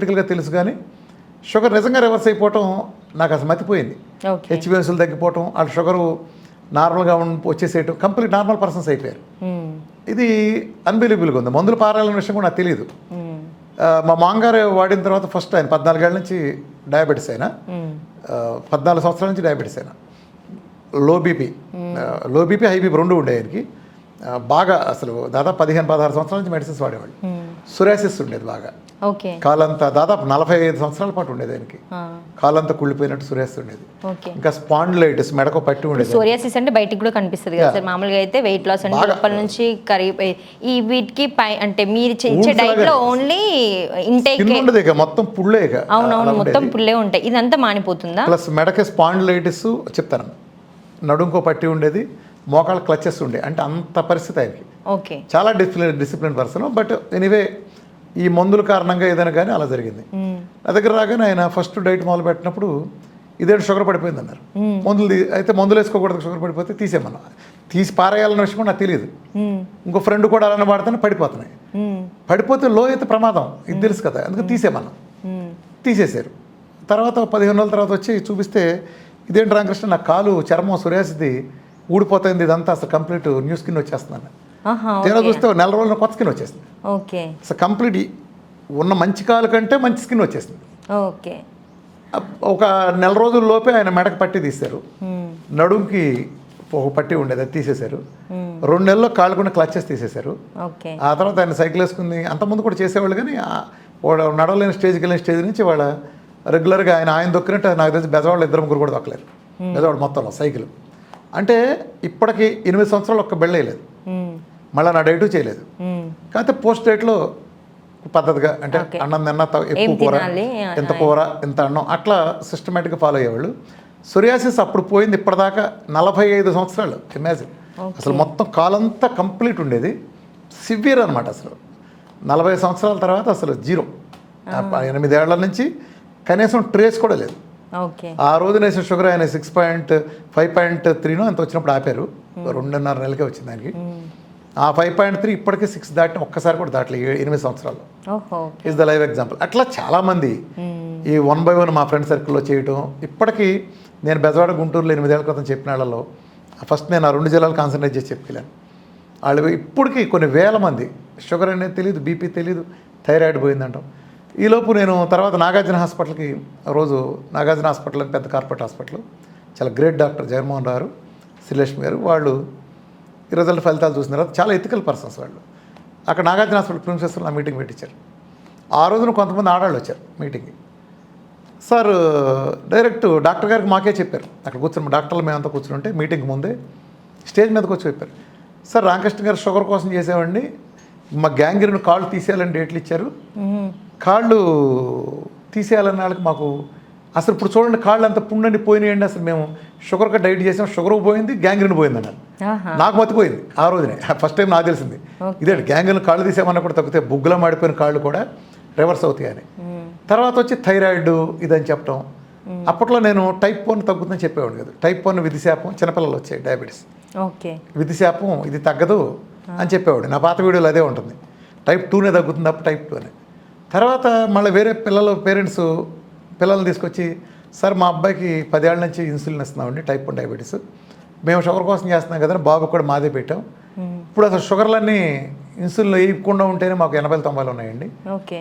క్రిటికల్గా తెలుసు కానీ షుగర్ నిజంగా రివర్స్ అయిపోవటం నాకు అసలు మతిపోయింది. ఓకే. హెచ్బిఎన్సీలు తగ్గిపోవటం వాళ్ళ షుగరు నార్మల్గా వచ్చేసేయటం కంప్లీట్ నార్మల్ పర్సన్స్ అయిపోయారు. మ్మ్. ఇది అన్బిలీబుల్గా ఉంది. మందులు పారాలనే విషయం కూడా నాకు తెలియదు. ఆ, మా మామగారు వాడిన తర్వాత ఫస్ట్ ఆయన పద్నాలుగేళ్ళ నుంచి డయాబెటీస్ అయినా. ఆ, పద్నాలుగు సంవత్సరాల నుంచి డయాబెటీస్ అయినా low BP low BP high BP రెండు ఉండే ఆయనకి. బాగా అసలు దాదాపు పదిహేను పదహారు సంవత్సరాల నుంచి మెడిసిన్స్ వాడేవాళ్ళు. సురాసిస్ ఉండేది బాగా. కాలంతా దాదాపు నలభై ఐదు సంవత్సరాల పాటు ఉండేది ఆయనకి. ఆ, కాలంతా కుళ్ళిపోయినట్టు సురేస్ ఉండేది. ఇంకా స్పాండిలైటిస్ మెడకు పట్టి ఉండేది సోరియాసిస్ అంటే బయటికి కూడా కనిపిస్తుంది కదా సార్. మామూలుగా అయితే వెయిట్ లాస్ అంటే. లోపల నుంచి కరిగిపోయి ఈ వీటికి పై అంటే మీరు ఇచ్చే డైట్లో. ఓన్లీ ఇంటేక్ ఉండదు ఇక మొత్తం పుళ్ళే ఇక. అవునవును మొత్తం. పుల్లే ఉంటాయి. ఇదంతా మానిపోతుందా? ప్లస్ మెడకి స్పాండిలైటిస్ చెప్తాను. నడుంకో పట్టి ఉండేది మోకాళ్ళ క్లచెస్ ఉండే. అంటే అంత పరిస్థితి ఆయనకి. ఓకే. చాలా discipline discipline person. But anyway ఈ మందుల కారణంగా ఏదైనా కానీ అలా జరిగింది. నా దగ్గర రాగానే ఆయన ఫస్ట్ డైట్ మొదలు పెట్టినప్పుడు ఇదేంటి షుగర్ పడిపోయింది అన్నారు మందులు అయితే మందులు వేసుకోకూడదు షుగర్ పడిపోతే తీసేమన్నా తీసి పారేయాలన్న విషయం కూడా నాకు తెలియదు. ఇంకో ఫ్రెండ్ కూడా అలానే వాడితేనే పడిపోతున్నాయి. పడిపోతే లో అయితే ప్రమాదం. ఇది తెలుసు కదా అందుకే తీసేమన్నా. తీసేశారు. తర్వాత పదిహేను రోజుల తర్వాత వచ్చి చూపిస్తే ఇదేంటి రామకృష్ణ నా కాలు చర్మం సురేసిది ఊడిపోతుంది ఇదంతా అసలు కంప్లీట్ న్యూ స్కిన్ వచ్చేస్తుందని ఆహా తీరా చూస్తే నెల రోజుల్లో కొత్త స్కిన్ వచ్చేసింది ఓకే. అసలు కంప్లీట్ ఉన్న మంచి కాలు కంటే మంచి స్కిన్ వచ్చేసింది ఓకే. ఒక నెల రోజుల లోపే ఆయన మెడకు పట్టి తీశారు. నడుంకి ఒక పట్టి ఉండేది అది తీసేశారు. రెండు నెలల్లో కాళ్ళకుండా క్లచెస్ తీసేశారు. ఆ తర్వాత ఆయన సైకిల్ వేసుకుంది. అంతకుముందు కూడా చేసేవాళ్ళు కానీ వాడు నడవలేని స్టేజ్కి వెళ్ళిన స్టేజ్ నుంచి వాళ్ళ రెగ్యులర్గా ఆయన ఆయన దొక్కినట్టు నాకు తెలిసి బెజవాళ్ళు ఇద్దరు ముగ్గురు కూడా దొక్కలేరు. బెజవాడ మొత్తంలో సైకిల్. అంటే ఇప్పటికి ఎనిమిది సంవత్సరాలు ఒక్క బెళ్ళేయలేదు. మళ్ళీ నా డైటు చేయలేదు. కాకపోతే పోస్ట్ డైట్లో పద్ధతిగా అంటే. అన్నం తిన్న ఎక్కువ కూర? ఎంత కూర ఎంత అన్నం అట్లా సిస్టమేటిక్గా ఫాలో అయ్యేవాళ్ళు. సొరియాసిస్ అప్పుడు పోయింది ఇప్పటిదాకా నలభై ఐదు సంవత్సరాలు. ఇమాజిన్ అసలు మొత్తం కాలంతా కంప్లీట్ ఉండేది. సివియర్ అనమాట అసలు. నలభై సంవత్సరాల తర్వాత అసలు జీరో. ఎనిమిదేళ్ళ నుంచి కనీసం ట్రేస్ కూడా లేదు. ఆ రోజు వేసిన షుగర్ ఆయన సిక్స్ పాయింట్ ఫైవ్ పాయింట్ త్రీనో అంత వచ్చినప్పుడు ఆపారు. రెండున్నర నెలకే వచ్చింది ఆయనకి. ఆ ఫైవ్ పాయింట్ త్రీ ఇప్పటికీ సిక్స్ దాటిన ఒక్కసారి కూడా దాటలేదు ఏ- ఎనిమిది సంవత్సరాలు ఈజ్ ద లైవ్ ఎగ్జాంపుల్ అట్లా చాలామంది ఈ వన్ బై వన్ మా ఫ్రెండ్ సర్కిల్లో చేయటం ఇప్పటికీ నేను బెజవాడ గుంటూరులో ఎనిమిదేళ్ళ క్రితం చెప్పిన వాళ్ళలో ఫస్ట్ నేను ఆ రెండు జిల్లాలు కాన్సన్ట్రేట్ చేసి చెప్పలేను వాళ్ళు ఇప్పటికీ కొన్ని వేల మంది షుగర్ అనేది తెలియదు బీపీ తెలియదు థైరాయిడ్ పోయిందంటాం. ఈలోపు నేను తర్వాత నాగార్జున హాస్పిటల్కి రోజు నాగార్జున హాస్పిటల్ పెద్ద కార్పొరేట్ హాస్పిటల్ చాలా గ్రేట్ డాక్టర్ జగన్మోహన్ రావు శ్రీలక్ష్మి గారు వాళ్ళు రిజల్ట్ ఫలితాలు చూసిన తర్వాత చాలా ఎథికల్ పర్సన్స్ వాళ్ళు. అక్కడ నాగార్జున హాస్పిటల్ ప్రిన్సెస్లో నా మీటింగ్ పెట్టించారు ఆ రోజున కొంతమంది ఆడవాళ్ళు వచ్చారు మీటింగ్కి సార్ డైరెక్ట్ డాక్టర్ గారికి మాకే చెప్పారు. అక్కడ కూర్చుని డాక్టర్లు మేమంతా కూర్చుని ఉంటే మీటింగ్ ముందే స్టేజ్ మీదకి వచ్చి చెప్పారు. సార్ రామకృష్ణ గారు షుగర్ కోసం చేసేవాడిని. మా గ్యాంగిరిని కాళ్ళు తీసేయాలని డేట్లు ఇచ్చారు. కాళ్ళు తీసేయాలన్న వాళ్ళకి మాకు అసలు ఇప్పుడు చూడండి కాళ్ళు అంత పుండండి పోయినాయండి. అసలు మేము షుగర్గా డైట్ చేసాం. షుగర్ పోయింది గ్యాంగ్రీన్ పోయింది అన్నారు నాకు మతిపోయింది ఆ రోజునే. ఫస్ట్ టైం నాకు తెలిసింది. ఇదే గ్యాంగ్రీన్ కాళ్ళు తీసేమన్నా కూడా తగ్గితే బుగ్గలో మాడిపోయిన కాళ్ళు కూడా రివర్స్ అవుతాయని. తర్వాత వచ్చి థైరాయిడ్ ఇదని చెప్పడం అప్పట్లో నేను టైప్ వన్ తగ్గుతుందని చెప్పేవాడు కదా. టైప్ వన్ విధిశాపం చిన్నపిల్లలు వచ్చాయి డయాబెటీస్ ఓకే. విధిశాపం ఇది తగ్గదు అని చెప్పేవాడు నా పాత వీడియోలో అదే ఉంటుంది. టైప్ టూనే తగ్గుతుంది తప్ప టైప్ టూ అని. తర్వాత మళ్ళీ వేరే పిల్లలు పేరెంట్స్ పిల్లల్ని తీసుకొచ్చి సార్ మా అబ్బాయికి పదేళ్ళ నుంచి ఇన్సులిన్ ఇస్తున్నామండి టైప్ వన్ డయాబెటీస్ మేము షుగర్ కోసం చేస్తున్నాం కదా బాబు కూడా మాదే పెట్టాం. ఇప్పుడు అసలు షుగర్లన్నీ ఇన్సులిన్ వేయకుండా ఉంటేనే మాకు ఎనభై తొంభైలు ఉన్నాయండి. ఓకే.